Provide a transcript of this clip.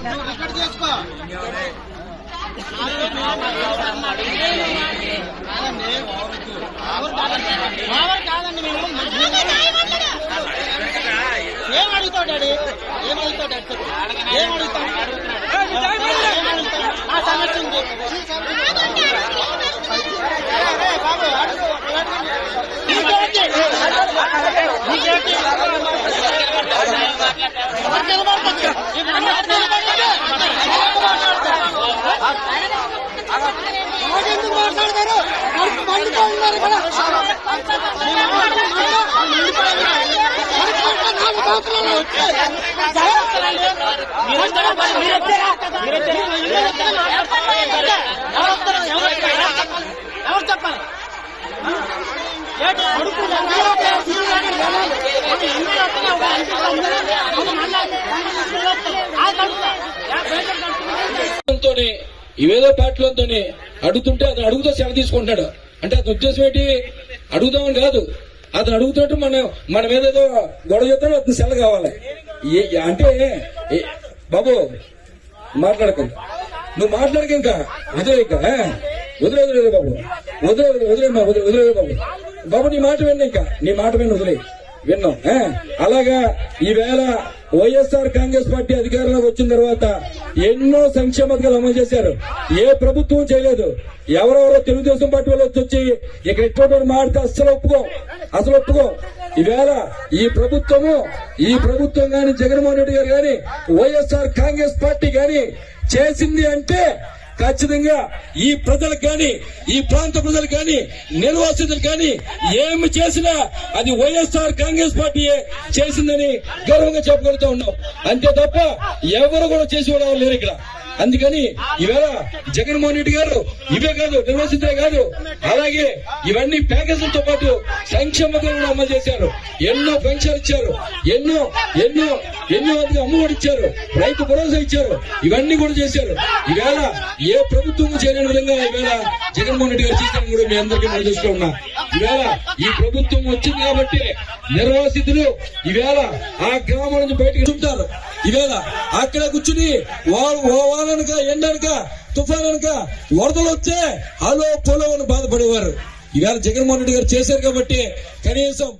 Record చేసుకో కాదండి మేము ఏం అడుగుతావు డాడీ ఏం అడుగుతావు డాడీ ఏం అడుగుతావు ఆ సమస్య ఉంది బాబు అడుగు. కడుపులో. తోని ఇవేదో పాటలతోని అడుగుతుంటే అతను అడుగుతో సెల తీసుకుంటాడు అంటే అతను ఉద్దేశం ఏంటి? అడుగుదామని కాదు. అతను అడుగుతుంటే మనం మీద ఏదో గొడవ చేస్తాడో అతను సెల కావాలి. ఏ- అంటే ఏ- బాబు మాట్లాడకండి. నువ్వు మాట్లాడక ఇంకా. వదిలే ఇంకా వదిలే వదిలేదు బాబు. వదిలే వదిలే వదిలే వదిలే వదిలే బాబు. బాబు నీ మాట విన్నా ఇంకా. నీ మాట విన్న వదిలే. విన్నాం అలాగా ఈవేళ వైఎస్ఆర్ కాంగ్రెస్ పార్టీ అధికారంలోకి వచ్చిన తర్వాత ఎన్నో సంక్షేమ పథకాలు అమలు చేశారు. ఏ ప్రభుత్వం చేయలేదు. ఎవరెవరో తెలుగుదేశం పార్టీ వాళ్ళు వచ్చి ఇక్కడ ఎటువంటి మాడితే అస్సలు ఒప్పుకో అసలు ఒప్పుకో. ఈవేళ ఈ ప్రభుత్వము ఈ ప్రభుత్వం గాని జగన్మోహన్ రెడ్డి గారు గాని వైఎస్ఆర్ కాంగ్రెస్ పార్టీ గాని చేసింది అంటే ఖచ్చితంగా ఈ ప్రజలకు కానీ ఈ ప్రాంత ప్రజలకు కానీ నిర్వాసితులు కానీ ఏమి చేసినా అది వైఎస్ఆర్ కాంగ్రెస్ పార్టీయే చేసిందని గౌరవంగా చెప్పగలుగుతా ఉన్నాం. అంతే తప్ప ఎవరు కూడా చేసి లేరు ఇక్కడ. అందుకని ఈవేళ జగన్మోహన్ రెడ్డి గారు ఇవే కాదు నిర్వహించే కాదు. అలాగే ఇవన్నీ ప్యాకేజీలతో పాటు సంక్షేమ అమలు చేశారు. ఎన్నో పెన్షన్ ఇచ్చారు. ఎన్నో ఎన్నో ఎన్నో మందికి అమ్మఒడి ఇచ్చారు. రైతు భరోసా ఇచ్చారు. ఇవన్నీ కూడా చేశారు. ఈవేళ ఏ ప్రభుత్వం చేయలేని విధంగా ఈవేళ జగన్మోహన్ రెడ్డి గారు చేశారని కూడా మీ అందరికీ మనం చూస్తూ ఉన్నా. ఈవేళ ఈ ప్రభుత్వం వచ్చింది కాబట్టి నిర్వాసితులు ఈవేళ ఆ గ్రామం నుంచి బయటకు ఉంటారు ఈవేళ అక్కడ కూర్చుని వాళ్ళు ఎండనక తుఫాన్ అనక వరదలు వస్తే హలో పొలో అని బాధపడేవారు. ఈవేళ జగన్మోహన్ రెడ్డి గారు చేశారు కాబట్టి కనీసం